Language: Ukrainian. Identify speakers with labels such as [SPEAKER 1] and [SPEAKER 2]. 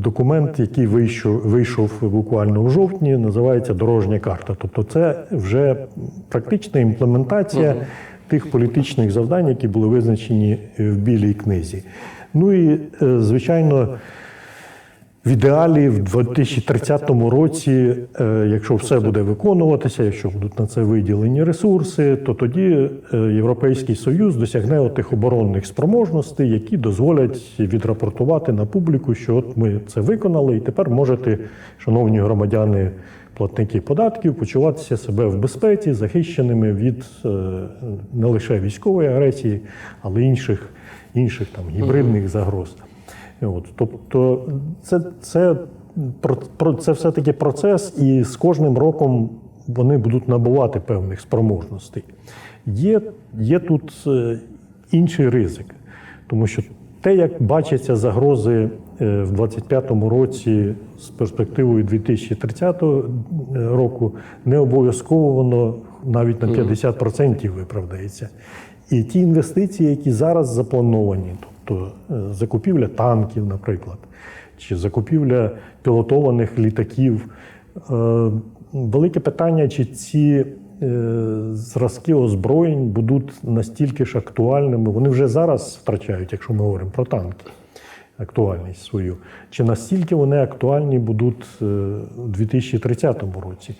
[SPEAKER 1] документ, який вийшов, вийшов буквально в жовтні, називається дорожня карта. Тобто, це вже практична імплементація тих політичних завдань, які були визначені в білій книзі. Ну і е, звичайно. В ідеалі в 2030 році, е, якщо все буде виконуватися, якщо будуть на це виділені ресурси, то тоді е, Європейський Союз досягне тих оборонних спроможностей, які дозволять відрапортувати на публіку, що от ми це виконали, і тепер можете, шановні громадяни, платники податків, почуватися себе в безпеці, захищеними від е, не лише військової агресії, але й інших, інших там гібридних загроз. От, тобто, це, це, про- це все-таки процес, і з кожним роком вони будуть набувати певних спроможностей. Є, є тут е, інший ризик, тому що те, як бачаться загрози е, в 2025 році з перспективою 2030 року, не обов'язково воно навіть на 50% виправдається. І ті інвестиції, які зараз заплановані, тобто е, закупівля танків, наприклад, чи закупівля пілотованих літаків. е, Велике питання, чи ці е, зразки озброєнь будуть настільки ж актуальними. Вони вже зараз втрачають, якщо ми говоримо про танки, актуальність свою. Чи настільки вони актуальні будуть у 2030 році?